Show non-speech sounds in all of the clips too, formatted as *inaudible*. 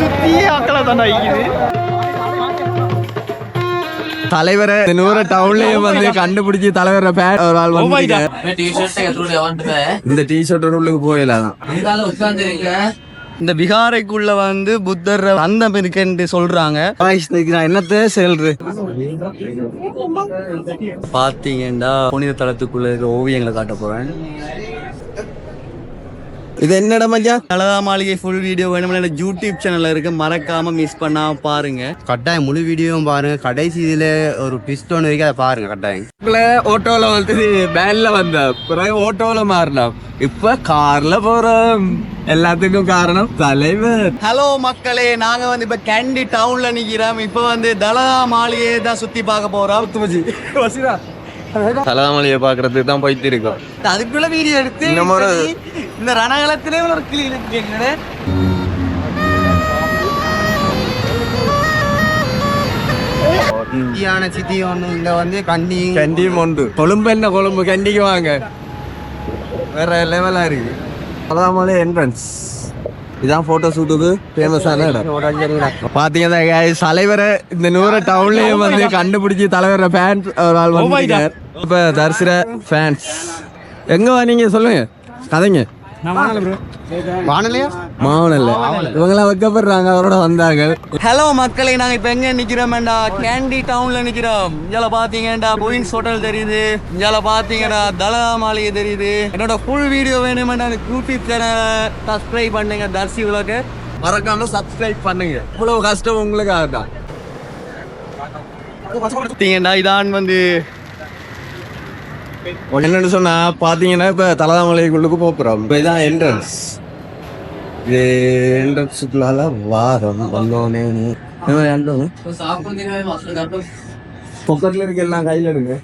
சுத்தி ஆக்களை தான் ஆகிக்குது தலைவரை நூறு டவுன்லயே வந்து கண்டுபிடிச்சு தலைவரை பேட் ஒரு ஆள் oh வந்து இந்த டி உள்ளுக்கு போயிடலாம் இந்த பிகாரைக்குள்ள வந்து புத்தர் அந்தம் இருக்குன்னு சொல்றாங்க. நான் என்னத்தை செல்றது பாத்தீங்கன்னா புனித தளத்துக்குள்ள இருக்கிற ஓவியங்களை காட்ட போறேன். இது என்னடா மச்சான்? அழகா மாளிகை ஃபுல் வீடியோ வேணும்னா யூடியூப் சேனல்ல இருக்கு. மறக்காம மிஸ் பண்ணாம பாருங்க. கட்டாயம் முழு வீடியோவும் பாருங்க. கடைசி இதுல ஒரு ட்விஸ்ட் ஒன்று இருக்கு அதை பாருங்க கட்டாயம். ஓட்டோல வந்து வேன்ல வந்த பிறகு ஓட்டோல மாறினோம் இப்ப கார்ல போறோம். எல்லாத்துக்கும் காரணம் தலைவர். ஹலோ மக்களே நாங்க வந்து இப்ப கேண்டி டவுன்ல நிக்கிறோம். இப்ப வந்து தலகா மாளிகையை தான் சுத்தி பார்க்க போறோம். தலாமலையை பாக்குறதுக்கு தான் போயிட்டு இருக்கோம் அதுக்குள்ள வீடியோ எடுத்து ஒரு- இப்படி இந்த ரணகலத்திலே ஒரு கிளி இருக்கு சித்தியான சித்தி ஒன்று இங்க வந்து கண்டி கண்டியும் உண்டு. கொழும்பு என்ன கொழும்பு? கண்டிக்கு வாங்க. வேற லெவலா இருக்கு. தலாமலை என்ட்ரன்ஸ் இதான் போட்டோ ஷூட்டுக்கு ஃபேமஸான இடம். பாத்தீங்கன்னா தலைவரை இந்த நூற டவுன்லயும் வந்து கண்டுபிடிச்சி தலைவரை ஃபேன்ஸ் ஒரு ஆள் வந்து இப்ப தரிசிர ஃபேன்ஸ் எங்க நீங்க சொல்லுங்க. கதைங்க. இவங்கெல்லாம் வைக்கப்படுறாங்க அவரோட வந்தாங்க. ஹலோ மக்களே நாங்க இப்ப எங்க நிக்கிறோம்டா கேண்டி டவுன்ல நிக்கிறோம். இங்கால பாத்தீங்கன்னா குயின்ஸ் ஹோட்டல் தெரியுது. இங்கால பாத்தீங்கன்னா தலகா மாளிகை தெரியுது. என்னோட ஃபுல் வீடியோ வேணுமெண்டா அந்த யூடியூப் சேனலை சப்ஸ்கிரைப் பண்ணுங்க தர்சி உலக மறக்காம சப்ஸ்கிரைப் பண்ணுங்க. இவ்வளவு கஷ்டம் உங்களுக்கு பார்த்தீங்கன்னா இதான் வந்து என்னன்னு சொன்னா பார்த்தீங்கன்னா இப்போ தலதாமலைக்குள்ளுக்கு போகிறோம் இப்போ இதான் என்ட்ரன்ஸ் இது என்ட்ரன்ஸுக்குள்ளால வாரம் வந்தோனே பொக்கத்தில் இருக்க எல்லாம் கையில் எடுங்க.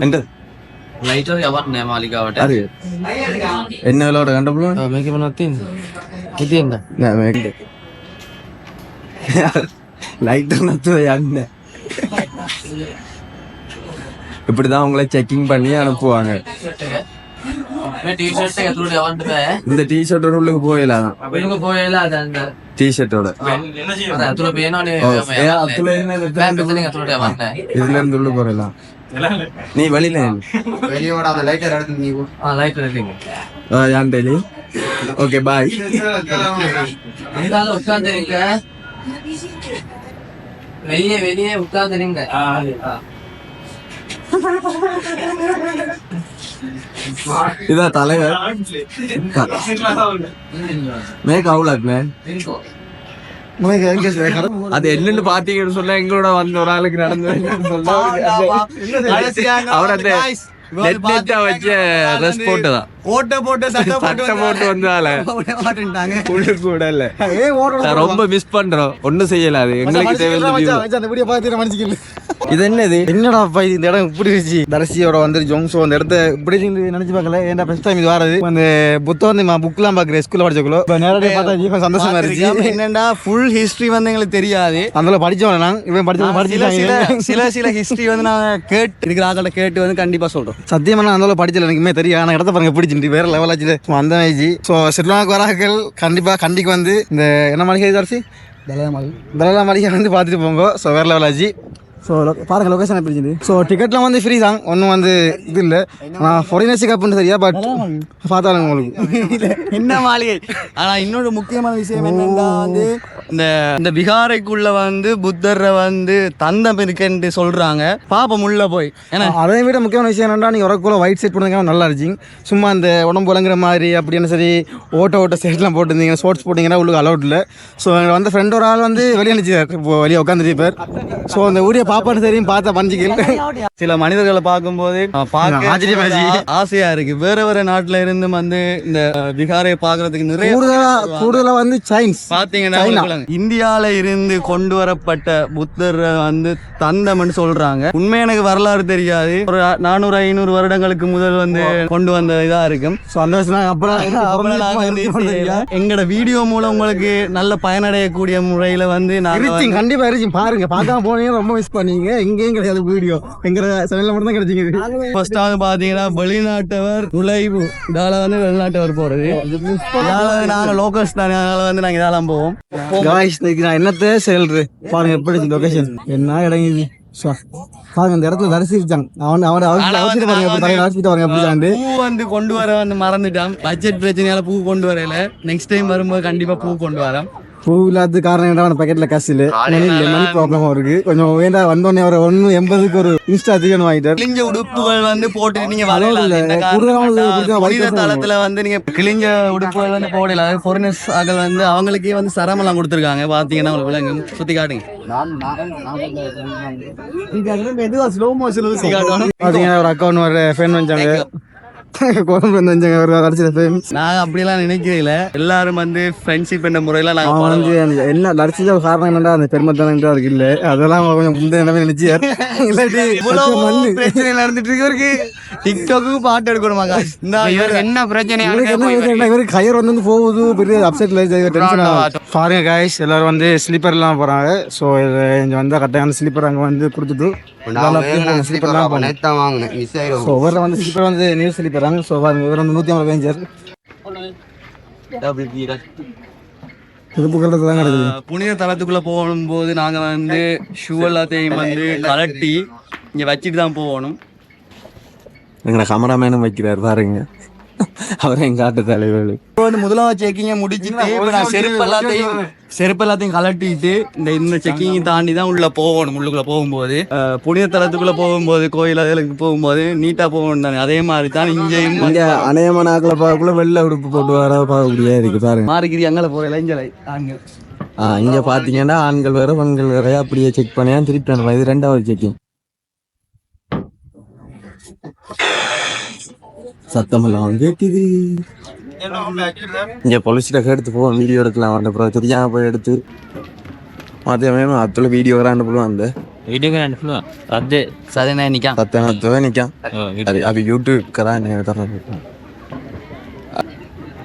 என்டர் నైట్ ఎవరు నేమాలి కాబట్టి అరే ఎన్ని వేల గంట మీకు ఏమైనా తింది இப்படிதான் அவங்கள செக்கிங் பண்ணி அனுப்புவாங்க. இந்த டி ஷர்ட்டோட உள்ளுக்கு போயிடலாம் டி ஷர்ட்டோட இதுல இருந்து உள்ள போயிடலாம் நீ வெளியில வெளியோட அந்த லைட்டர் எடுத்து நீ லைட்டர் எடுத்தீங்க யான் டெய்லி? ஓகே பாய் உட்காந்து வெளியே வெளியே உட்காந்து இதான் தலைவர். மேக் அவுலாக் மேன் அது என்னன்னு பாத்தீங்கன்னு சொன்னா எங்களோட வந்த ஒரு ஆளுக்கு நடந்து அவர் அந்த வச்ச ட்ரெஸ் போட்டுதான். ஓட்ட போட்டு சட்டை போட்டு வந்தால. கூட இல்ல. ரொம்ப மிஸ் பண்றோம். ஒண்ணும் செய்யல அது. எங்களுக்கு தேவையான இது என்னது? என்னடா அப்பா இது? இந்த இடம் இப்படி இருந்துச்சு. தரிசியோட வந்து ஜோங்ஸோ அந்த இடத்த இப்படி நினைச்சு பார்க்கல. ஏன்டா ஃபர்ஸ்ட் டைம் இது வரது? அந்த புத்தகம் வந்து புக்லாம் பார்க்குறேன் ஸ்கூல்ல படிச்சக்குள்ள இப்போ நேரடியாக பார்த்தா சந்தோஷமா இருந்துச்சு. என்னடா ஃபுல் ஹிஸ்டரி வந்து எங்களுக்கு தெரியாது. அதுல படிச்சவன் நான். இவன் படிச்சவன் சில சில சில ஹிஸ்டரி வந்து நாங்க கேட்டு இருக்கிற ஆக்களை கேட்டு வந்து கண்டிப்பா சொல்றோம். சத்தியமா நான் அந்த படிச்சல எனக்குமே தெரியும். ஆனா இடத்த பாருங்க பிடிச்சிட்டு வேற லெவல் ஆச்சு அந்த மேஜி ஸோ ஸ்ரீலங்காக்கு வராக்கள் கண்டிப்பா கண்டிக்கு வந்து இந்த என்ன மாளிகை தரிசி? தலலா மாளிகை வந்து பார்த்துட்டு போங்க. ஸோ வேற லெவல் ஆச்சு. ஸோ பாருங்க லொகேஷன் எப்படி இருந்துச்சு. ஸோ டிக்கெட்லாம் வந்து ஃப்ரீ தான். ஒன்றும் வந்து இது இல்லை. நான் ஃபாரினர்ஸ் கப்புன்னு சரியா பட் பார்த்தாலும் உங்களுக்கு. *laughs* என்ன மாளிகை? ஆனா இன்னொரு முக்கியமான விஷயம் என்னன்னா வந்து இந்த இந்த பிகாரைக்குள்ள வந்து புத்தரை வந்து தந்தம் இருக்குன்னு சொல்றாங்க. பாப்போம் உள்ள போய். ஏன்னா அதை விட முக்கியமான விஷயம் என்னன்னா நீங்கள் உரக்குள்ள ஒயிட் செட் பண்ணுங்க நல்லா இருந்துச்சு. சும்மா அந்த உடம்பு விளங்குற மாதிரி அப்படின்னு சரி ஓட்ட ஓட்ட செட்லாம் போட்டிருந்தீங்க ஸ்போர்ட்ஸ் போட்டிங்கன்னா உங்களுக்கு அலௌட் இல்லை. ஸோ எங்களை வந்த ஃப்ரெண்ட் ஒரு ஆள் வந்து வெளியே நினச்சி வெளியே உட்காந்துருப்பார் ஸோ அந்த ஊரியை பாப்பான்னு தெரியும் பார்த்தா பஞ்சுகள் சில மனிதர்களை பார்க்கும்போது பார்க்க ஆசையா இருக்கு. வேற வேற நாட்டுல இருந்து வந்து இந்த பிகாரை பாக்குறதுக்கு நிறைய கூடுதலாக வந்து சைன்ஸ். பாத்தீங்கன்னா இந்தியால இருந்து கொண்டு வரப்பட்ட புத்தர் வந்து தந்தம்னு சொல்றாங்க. உண்மை எனக்கு வரலாறு தெரியாது. ஒரு நானூறு ஐநூறு வருடங்களுக்கு முதல் வந்து கொண்டு வந்த இதா இருக்கும். *laughs* எங்களோட வீடியோ மூலம் உங்களுக்கு நல்ல பயனடையக்கூடிய முறையில வந்து இருந்துச்சு பாருங்க பார்க்காம போனீங்க ரொம்ப மிஸ் பண்ணீங்க எங்கேயும் கிடையாது வீடியோ. எங்க சேனல்ல மட்டும் தான் கிடைச்சிங்க ஃபர்ஸ்ட் வந்து பாத்தீங்கன்னா வெளிநாட்டவர் நுழைவு இதால வந்து வெளிநாட்டவர் போறது. நாங்க லோக்கல்ஸ் தானே அதனால வந்து நாங்க இதெல்லாம் போவோம். காய்ஸ் நான் என்னத்த செயல்று பாருங்க எப்படி லொகேஷன் என்ன இடம் இது? ஷா. பாருங்க இந்த இடத்துல தரிசிச்சாங்க அவன் அவன் அவசியம் பாருங்க அவசியம் பாருங்க எப்படி தாண்டு பூ வந்து கொண்டு வர வந்து மறந்துட்டான். பட்ஜெட் பிரச்சனையால பூ கொண்டு வரல. நெக்ஸ்ட் டைம் வரும்போது கண்டிப்பா பூ கொண்டு வரேன். பூ இல்லாத காரணம் என்ன பக்கெட்ல காசு இல்ல? மணி ப்ராப்ளம் இருக்கு. கொஞ்சம் வேண்டா வந்தோடனே ஒரு ஒன்னு எண்பதுக்கு ஒரு இன்ஸ்டா தீவனம் வாங்கிட்டார். கிழிஞ்ச உடுப்புகள் வந்து போட்டு நீங்க தளத்துல வந்து நீங்க கிழிஞ்ச உடுப்புகள் வந்து போடல. foreigners ஆக்கள் வந்து அவங்களுக்கே வந்து சரமெல்லாம் கொடுத்துருக்காங்க. பாத்தீங்கன்னா உங்களுக்கு விளங்கும். சுத்தி காட்டுங்க. பாத்தீங்கன்னா ஒரு அக்கௌண்ட் ஒரு ஃபேன் வந்தாங்க. *laughs* குழம்பு வந்தாங்க ஒரு அடிச்சத ஃபேன் நாங்க அப்படியெல்லாம் நினைக்கிறீங்கள எல்லாரும் வந்து ஃப்ரெண்ட்ஷிப் என்ற முறையில நாங்க அவன் வந்து என்ன நடிச்சது காரணம் என்னடா அந்த பெருமைத்தனம் அதுக்கு இல்ல. அதெல்லாம் கொஞ்சம் முந்தைய நிலைமை நினைச்சியார் *laughs* இல்லாட்டி இவ்வளவு மண்ணு. பிரச்சனை நடந்துட்டு இருக்கு டிக்டாக்கு பாட்டு எடுக்கணுமா இந்த இவர் என்ன பிரச்சனை இவருக்கு வந்து போகுது பெரிய அப்செட்ல டென்ஷன் பாருங்க காய்ஸ் எல்லாரும் வந்து ஸ்லீப்பர்லாம் போறாங்க. ஸோ இங்க வந்தா கரெக்டான ஸ்லீப்பர் அங்க வந்து கொடுத்துட்டு ஸ்லீப்பர்லாம் போனோம் ஸோ இவரில் வந்து ஸ்லீப்பர் வந்து நியூ ஸ்லீப்பர் ஸோ பாருங்க இவர் வந்து நூற்றி ஐம்பது பேஞ்சர் கலத்தில் தான் கிடக்குது புனித தலத்துக்குள்ள போகும்போது நாங்க வந்து ஷூ எல்லாத்தையும் வந்து கலட்டி இங்க வச்சுட்டு தான் போகணும். எங்களை கமராமேனும் வைக்கிறார் பாருங்க. அவர் எங்க ஆட்ட தலைவர். இப்போ வந்து முதலாவது செக்கிங்கை முடிச்சுட்டு இப்போ நான் செருப்பு எல்லாத்தையும் செருப்பு எல்லாத்தையும் கலட்டிட்டு இந்த இந்த செக்கிங்கை தாண்டி தான் உள்ள போகணும் உள்ளுக்குள்ள போகும்போது. புனித தலத்துக்குள்ள போகும்போது கோயில் அதுகளுக்கு போகும்போது நீட்டா போகணும் தானே. அதே மாதிரி தான் இங்கேயும் இங்க அநேகமான ஆக்களை பார்க்கக்குள்ள வெள்ளை உடுப்பு போட்டு வர பார்க்கக்கூடிய இருக்கு பாருங்க. மாறிக்கிரி அங்கே போகிற இளைஞரை அங்கே ஆ இங்க பாத்தீங்கன்னா ஆண்கள் வேற பெண்கள் வேற. அப்படியே செக் பண்ணியா திருப்பி அனுப்பலாம் இது ரெண்டாவது செக்கிங் சத்தம் எல்லாம் கேக்குது இங்க பொலிசிட்ட எடுத்து போவோம். வீடியோ எடுக்கலாம். அந்த அப்புறம் தெரியாம போய் எடுத்து. மதியம் அத்துல வீடியோ வர அனுப்புவோம் அந்த. வீடியோக்கு ரெண்டு ஃபுல்லும் அது சதனா நிற்கான் சத்தனத்தவே நிக்கான் அது அது யூடியூப் கரா தரேன்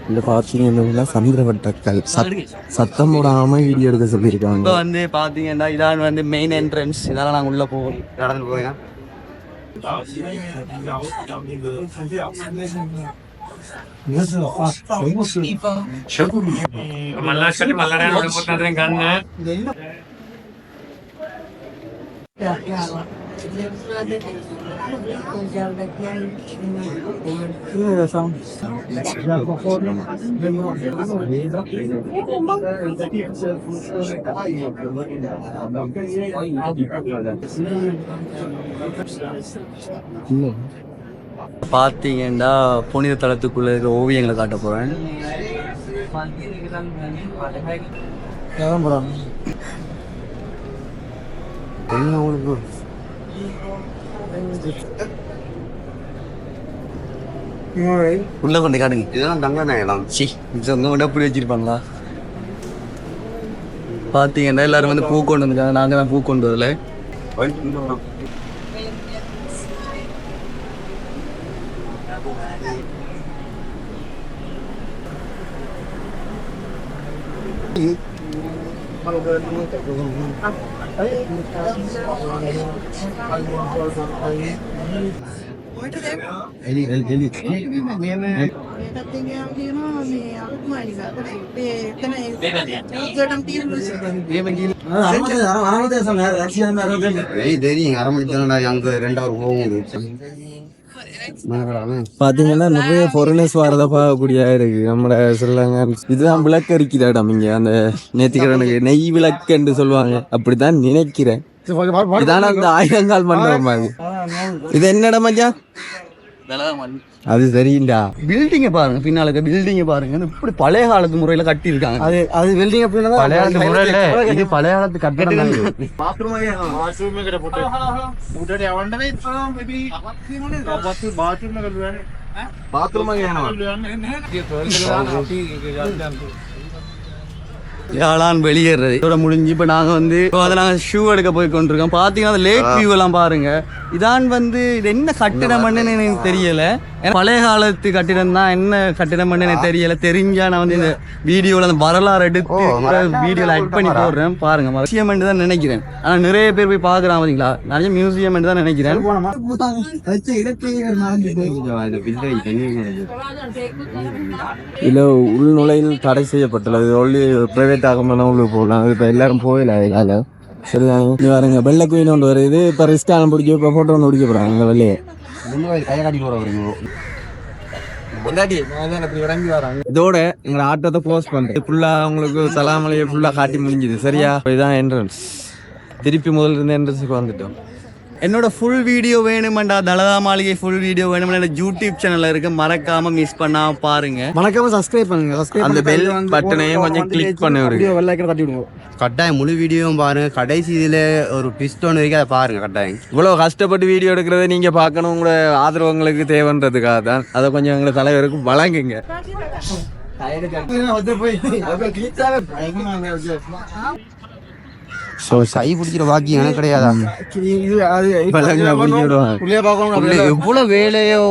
இந்த பார்த்தீங்கன்னா சந்திரவட்டக்கல் சத் சத்தம் போடாம வீடியோ எடுக்க சொல்லியிருக்காங்க. இப்போ வந்து பார்த்தீங்கன்னா இதான் வந்து மெயின் என்ட்ரன்ஸ் இதெல்லாம் நாங்கள் உள்ளே போவோம். நடந்து 找其他演员聊聊那个材料。那是啊，全部是，全部是。完了，兄弟们，来来来，我们打点干的。对呀，了。பார்த்தீங்கன்னா புனித தலத்துக்குள்ள இருக்கிற ஓவியங்களை காட்ட போகிறேன் உள்ள கொண்டு காட்டுங்க இதெல்லாம் தங்க நகலாம் சி. இது வந்து கொண்டு அப்படி வச்சிருப்பாங்களா? பார்த்தீங்கன்னா எல்லாரும் வந்து பூ கொண்டு வந்துருக்காங்க நாங்கள் தான் பூ கொண்டு வரல. தெரியும் அரை மணி நேரம் அங்க ரெண்டாவது போகும் பாத்தீங்கன்னா நிறைய ஃபாரினர்ஸ் வரத பார்க்கக்கூடிய இருக்கு. நம்ம சொல்லுவாங்க இதுதான் விளக்கு அரிக்குது இடம் இங்க அந்த நேத்திக்கிறனுக்கு நெய் விளக்குன்னு சொல்லுவாங்க. அப்படித்தான் நினைக்கிறேன். இதான அந்த ஆயிரங்கால் மண்டபம் இது என்னடா மச்சான்? அது சரிண்டா பில்டிங்கை பாருங்க பின்னால இருக்க பில்டிங்கை பாருங்க. இப்படி பழைய காலத்து முறையில கட்டி இருக்காங்க அது அது வெல்டிங் அப்படின்னா பழைய காலத்து முறையில இது பழைய காலத்து கட்டடம் தான் இது. யாழான் வெளியேறது. இதோட முடிஞ்சு இப்போ நாங்கள் வந்து இப்போ அதை நாங்கள் ஷூ எடுக்க போய் கொண்டிருக்கோம். பார்த்தீங்கன்னா அந்த லேக் வியூ எல்லாம் பாருங்க. இதான் வந்து இது என்ன கட்டிடம்னு எனக்கு தெரியல. பழைய காலத்து கட்டிடம் தான் என்ன கட்டிடம் எனக்கு தெரியல. தெரிஞ்சா நான் வந்து இந்த வீடியோவில் அந்த வரலாறு எடுத்து வீடியோவில் ஆட் பண்ணி போடுறேன். பாருங்க மியூசியம் தான் நினைக்கிறேன். ஆனால் நிறைய பேர் போய் பார்க்குறான் பார்த்தீங்களா நிறைய மியூசியம் தான் நினைக்கிறேன். இல்ல உள்நுழையில் தடை செய்யப்பட்டுள்ளது. ஒன்லி பிரைவேட் ஆகமான உள்ள போகலாம் இப்போ எல்லாரும் போகல அதில் சரிதானே இது பாருங்க வெள்ளை குயின் ஒன்று வருது இப்போ ரிஸ்கான பிடிக்க இப்போ ஃபோட்டோ ஒன்று பிடிக்க போகிறாங்க அங்கே வெளியே கையை காட்டி போகிறவங்க இதோட எங்களை ஆட்டத்தை க்ளோஸ் பண்ணுறேன் ஃபுல்லாக உங்களுக்கு சலாமலையை ஃபுல்லாக காட்டி முடிஞ்சுது சரியா இதுதான் என்ட்ரன்ஸ் திருப்பி முதல்ல இருந்து என்ட்ரன்ஸுக்கு வந்துட்டோம் என்னோட ஃபுல் வீடியோ வேணுமெண்டா தலதா மாளிகை ஃபுல் வீடியோ வேணுமெண்டா யூடியூப் சேனல்ல இருக்கு மறக்காம மிஸ் பண்ணாம பாருங்க. மறக்காம சப்ஸ்கிரைப் பண்ணுங்க. சப்ஸ்கிரைப் அந்த பெல் பட்டனையும் கொஞ்சம் கிளிக் பண்ணி விடுங்க வெள்ளை தட்டி விடுவோம் கட்டாயம் முழு வீடியோவும் பாருங்க. கடைசி இதில் ஒரு ட்விஸ்ட் ஒன்று இருக்கு அதை பாருங்க கட்டாயம். இவ்வளோ கஷ்டப்பட்டு வீடியோ எடுக்கிறத நீங்கள் பார்க்கணும். உங்களோட ஆதரவு உங்களுக்கு தேவைன்றதுக்காக தான். அதை கொஞ்சம் எங்களை தலைவருக்கு வழங்குங்க. *laughs* ஸோ சை பிடிக்கிற பாக்கியம் எனக்கு கிடையாதா எவ்வளோ வேலையோ.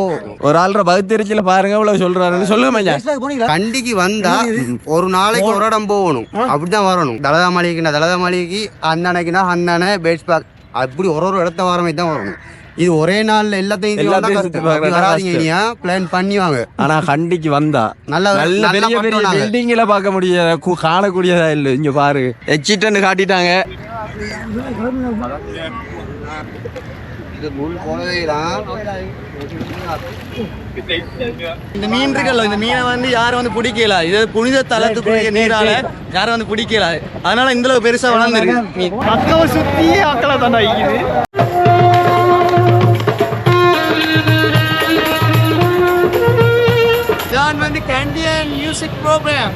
ஒரு ஆள்ற பகுத்தறிச்சல பாருங்க இவ்வளவு சொல்றாருன்னு சொல்லுங்க கண்டிக்கு வந்தா ஒரு நாளைக்கு ஒரு இடம் போகணும். அப்படிதான் வரணும். தலதா மாளிகைக்குனா தலதா மாளிகைக்கு அந்த அன்னைக்குனா அந்த அணை பேட்ஸ் பார்க் அப்படி ஒரு ஒரு இடத்த வர மாதிரி தான் வரணும். இது ஒரே நாள்ல எல்லாத்தையும் இது எல்லாத்தையும் வராதீங்க பிளான் பண்ணிவாங்க ஆனா கண்டிக்கு வந்தா. நல்ல நல்ல பெரிய பெரிய. பில்டிங்ல பார்க்க முடியாத காணக்கூடியதா இல்ல. இங்க பாரு. எச்சிட்டன்னு காட்டிட்டாங்க. தான் இந்த மீன் இருக்குல்ல இந்த மீனை வந்து யாரும் வந்து பிடிக்கல. இது புனித தலத்துக்குரிய நீரால யாரும் வந்து பிடிக்கல. அதனால இந்த அளவு பெருசா வளர்ந்துருக்கு. மீன் அக்காவை சுத்தியே அக்களை தாண்டா இருக்குது நான் வந்து கேண்டியன் மியூசிக் ப்ரோக்ராம்